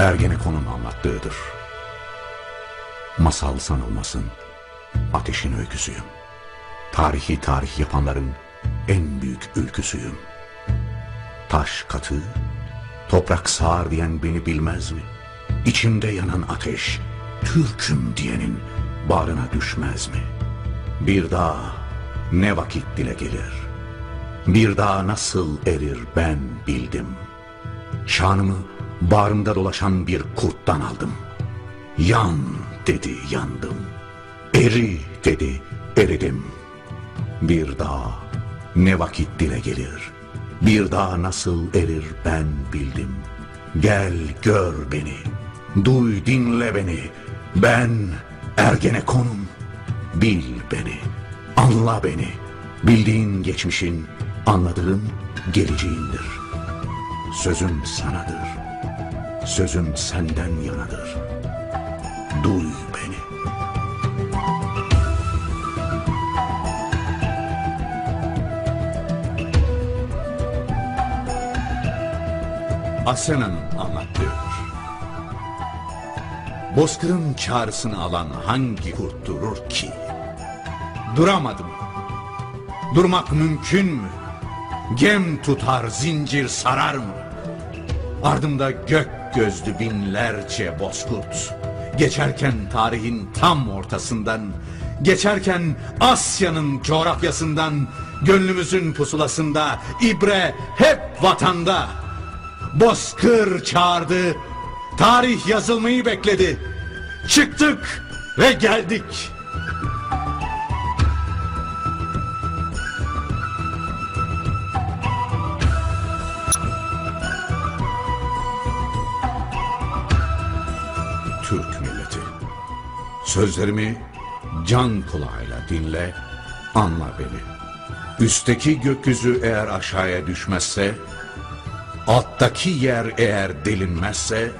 Ergenekon'un anlattığıdır. Masal sanılmasın, ateşin öyküsüyüm. Tarihi tarih yapanların en büyük ülküsüyüm. Taş katı, toprak sağır diyen beni bilmez mi? İçimde yanan ateş, Türk'üm diyenin bağrına düşmez mi? Bir daha ne vakit dile gelir? Bir daha nasıl erir ben bildim. Şanımı bağrımda dolaşan bir kurttan aldım. Yan dedi yandım. Eri dedi eridim. Bir daha ne vakit dile gelir? Bir daha nasıl erir ben bildim. Gel gör beni, duy dinle beni. Ben Ergenekon'um. Bil beni, anla beni. Bildiğin geçmişin, anladığın geleceğindir. Sözüm sanadır. Sözüm senden yanadır. Duy beni. Asena'nın anlattığıdır. Bozkır'ın çağrısını alan hangi kurt durur ki? Duramadım. Durmak mümkün mü? Gem tutar, zincir sarar mı? Ardımda gök gözlü binlerce bozkurt. Geçerken tarihin tam ortasından, geçerken Asya'nın coğrafyasından, gönlümüzün pusulasında, ibre hep vatanda. Bozkır çağırdı, tarih yazılmayı bekledi. Çıktık ve geldik. Türk milleti. Sözlerimi can kulağıyla dinle, anla beni. Üstteki gökyüzü eğer aşağıya düşmezse, alttaki yer eğer delinmezse,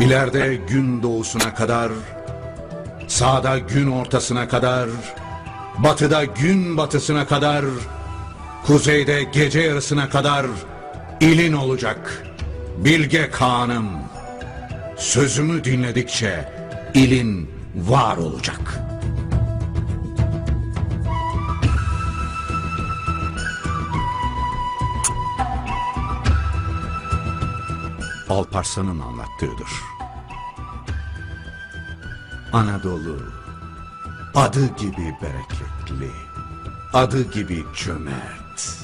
ileride gün doğusuna kadar, sağda gün ortasına kadar, batıda gün batısına kadar, kuzeyde gece yarısına kadar ilin olacak. Bilge Kağan'ım. Sözümü dinledikçe ilin var olacak. Alparslan'ın anlattığıdır. Anadolu adı gibi bereketli, adı gibi cömert.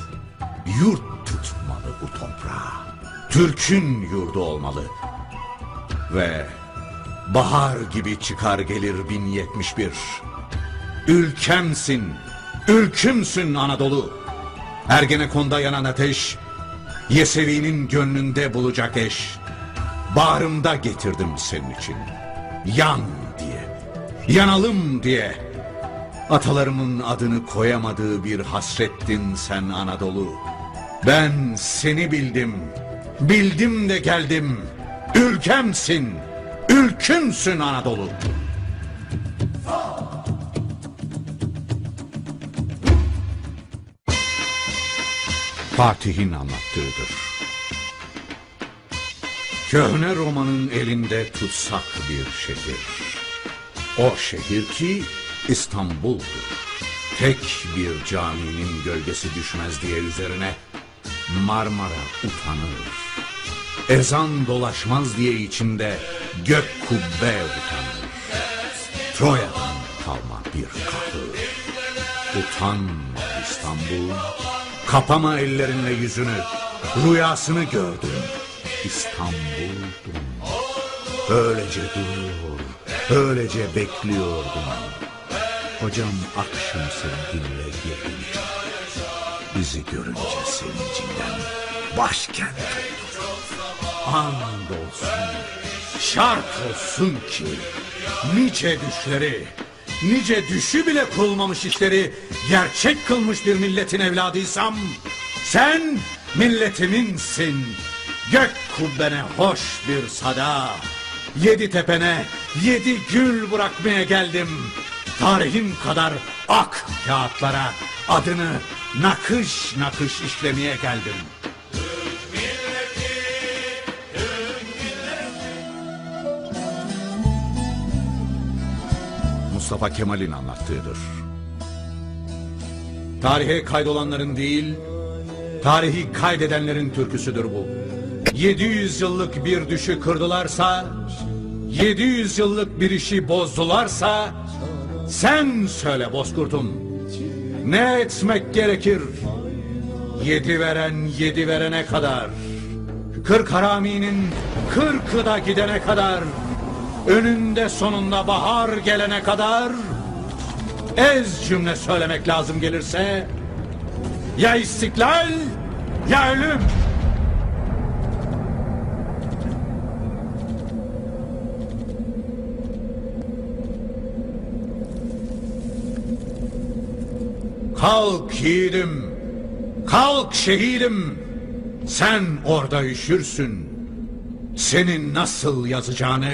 Yurt tutmalı bu toprağa. Türk'ün yurdu olmalı. Ve bahar gibi çıkar gelir 1071. Ülkemsin, ülkümsün Anadolu. Ergenekon'da yanan ateş, Yesevi'nin gönlünde bulacak eş. Bağrımda getirdim senin için. Yan diye, yanalım diye. Atalarımın adını koyamadığı bir hasrettin sen Anadolu. Ben seni bildim, bildim de geldim. Ülkemsin, ülkümsün Anadolu. Fatih'in anlattığıdır. Köhne romanın elinde tutsak bir şehir. O şehir ki İstanbul'dur. Tek bir caminin gölgesi düşmez diye üzerine Marmara utanır. Ezan dolaşmaz diye içinde gök kubbe utanır. Troya'dan kalma bir kahır. Utanma İstanbul, kapama ellerinle yüzünü. Rüyasını gördüm, İstanbul'dum. Öylece duruyor, öylece bekliyordum. Hocam akşam sevginle girdim içeri. Bizi görünce sevincinden başkent. And olsun, şart olsun ki nice düşleri, nice düşü bile kılmamış işleri gerçek kılmış bir milletin evladıysam sen milletiminsin. Gök kubbene hoş bir sada, yedi tepene yedi gül bırakmaya geldim. Tarihin kadar ak kağıtlara adını nakış nakış işlemeye geldim. Mustafa Kemal'in anlattığıdır. Tarihe kaydolanların değil, tarihi kaydedenlerin türküsüdür bu. 700 yıllık bir düşü kırdılarsa, 700 yıllık bir işi bozdularsa, sen söyle bozkurtum. Ne etmek gerekir? Yedi veren yedi verene kadar. Kırk haraminin kırkı da gidene kadar. Önünde sonunda bahar gelene kadar. Ez cümle söylemek lazım gelirse. Ya istiklal ya ölüm. Kalk yiğidim, kalk şehidim. Sen orada üşürsün. Senin nasıl yazacağını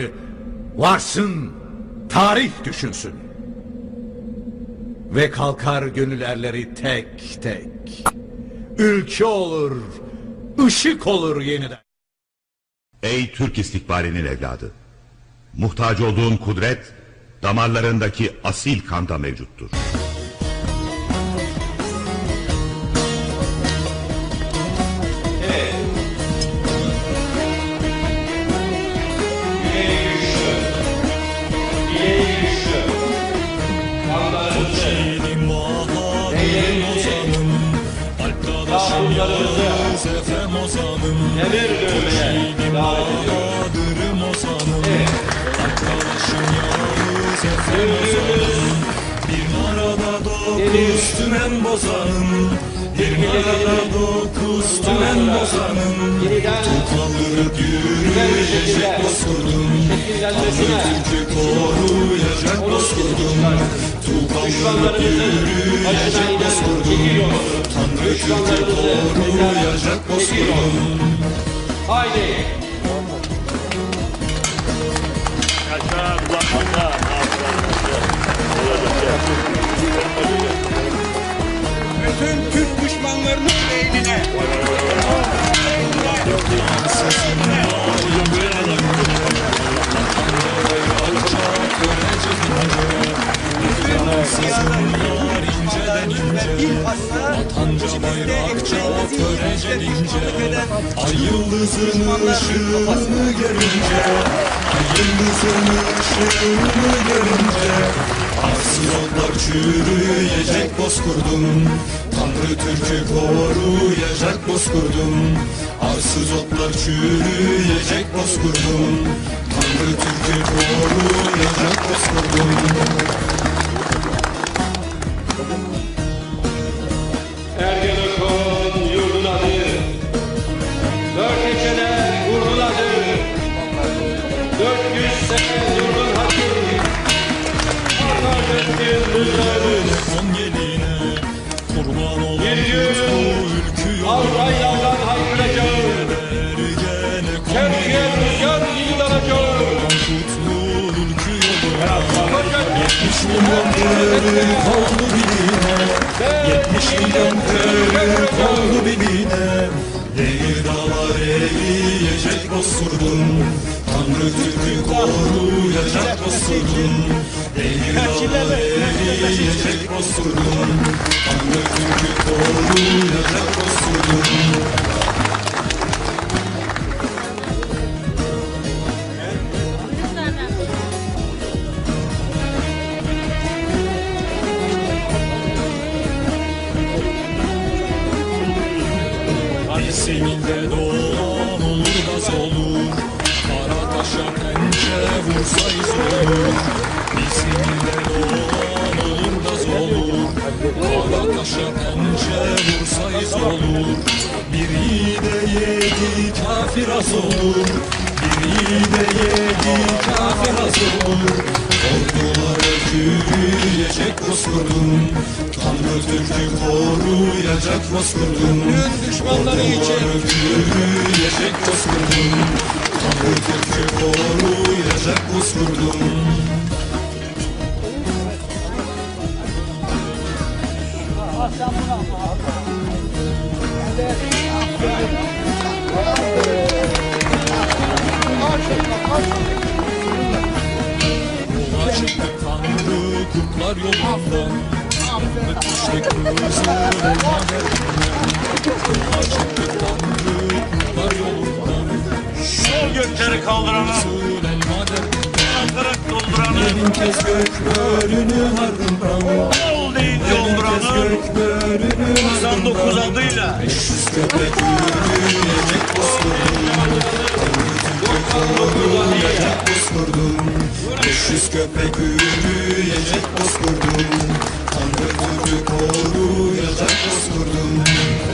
varsın, tarih düşünsün. Ve kalkar gönül erleri tek tek. Ülke olur, ışık olur yeniden. Ey Türk istikbalinin evladı! Muhtaç olduğun kudret, damarlarındaki asil kanda mevcuttur. Arkadaşım Yavuz Efem Ozan'ım Benim Bahadır'ım Ozan'ım Arkadaşım Yavuz Efem Ozan'ım Bir narada dokuz tümen bozanım Bir narada dokuz tümen bozanım Tuklanırıp yürüyecek bozkurdum Tanrı Türk'ü koruyacak bozkurdum Tuklanırıp yürüyecek bozkurdum Tanrı Türk'ü koruyacak bozkurdum Haydi. Bütün Türk düşmanlarının beynine. Ay yıldızın ışığını görünce Ay yıldızın ışığını görünce Arsız otlar çürüyecek bozkurdum Tanrı Türk'ü koruyacak bozkurdum. Arsız otlar çürüyecek bozkurdum. Tanrı Türk'ü koruyacak bozkurdum Türk oldu biline 70 milyon Türk oldu biline Devir dağlar eriyecek bozkurdum Tanrı Türk'ü koruyacak bozkurdum Devir dağlar eriyecek bozkurdum Tanrı Türk'ü koruyacak bozkurdum vursa iz olur doğan olur Kara taşa pençe vursa iz olur Bir yiğide yedi kafir az olur Bir yiğide yedi kafir az olur Ordulara yürüyecek bozkurdum Tanrı Türk'ü koruyacak bozkurdum Düşmanları için yürüyecek bozkurdum Tanrı Türk'ü koruyacak bozkurdum çıktı İşte kızıl elma derdinden Yola çıktı Tanrı kurtlar yolundan Sol gökleri kaldıranı, kırık dolduranı, Bin kez gök bölünü ardından ol deyince olduranı, 99 adıyla. 500 köpek yürüyecek bozkurdum Koruyacak bozkurdum. 500 köpek yürüyecek bozkurdum. Tanrı Türk'ü koruyacak bozkurdum